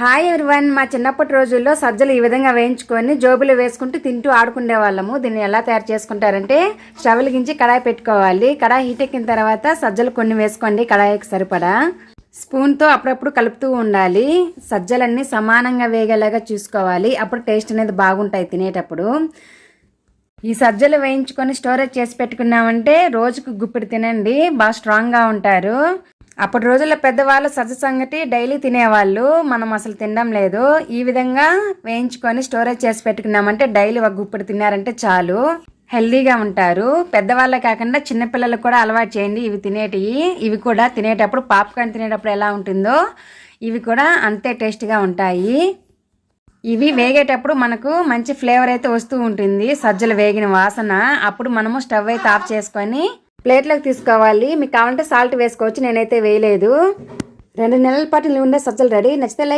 Hi everyone. మా చిన్నప్పటి రోజుల్లో సజ్జలు ఈ విధంగా వేయించుకొని జోబులు వేసుకుంటూ తింటూ ఆడుకునే వాళ్ళము దీన్ని ఎలా తయారు చేసుకుంటారంటే స్టవ్ గించి కడాయి పెట్టుకోవాలి. కడాయి హీట్ ఎక్కిన తర్వాత సజ్జలు కొన్ని వేసుకోండి. కడాయికి సరిపడా స్పూన్తో అప్పుడప్పుడు కలుపుతూ ఉండాలి. సజ్జలన్నీ సమానంగా వేగేలాగా చూసుకోవాలి. అప్పుడు టేస్ట్ అనేది బాగుంటాయి తినేటప్పుడు. ఈ సజ్జలు వేయించుకొని స్టోరేజ్ చేసి పెట్టుకున్నామంటే రోజుకు గుప్పిడి తినండి. బాగా స్ట్రాంగ్గా ఉంటారు. అప్పటి రోజుల్లో పెద్దవాళ్ళు సజ్జ సంగటి డైలీ తినేవాళ్ళు. మనం అసలు తినడం లేదు. ఈ విధంగా వేయించుకొని స్టోరేజ్ చేసి పెట్టుకున్నామంటే డైలీ ఒక గుప్పిడి తిన్నారంటే చాలు. హెల్దీగా ఉంటారు. పెద్దవాళ్ళే కాకుండా చిన్నపిల్లలకు కూడా అలవాటు చేయండి. ఇవి తినేటివి ఇవి కూడా తినేటప్పుడు పాప్కార్న్ తినేటప్పుడు ఎలా ఉంటుందో ఇవి కూడా అంతే టేస్ట్గా ఉంటాయి. ఇవి వేగేటప్పుడు మనకు మంచి ఫ్లేవర్ అయితే వస్తూ ఉంటుంది. సజ్జలు వేగిన వాసన. అప్పుడు మనము స్టవ్ అయితే ఆఫ్ చేసుకొని ప్లేట్లోకి తీసుకోవాలి. మీకు కావాలంటే సాల్ట్ వేసుకోవచ్చు. నేనైతే వేయలేదు. రెండు నెలల పాటు ఉండే సజ్జలు రెడీ. నచ్చితే లైక్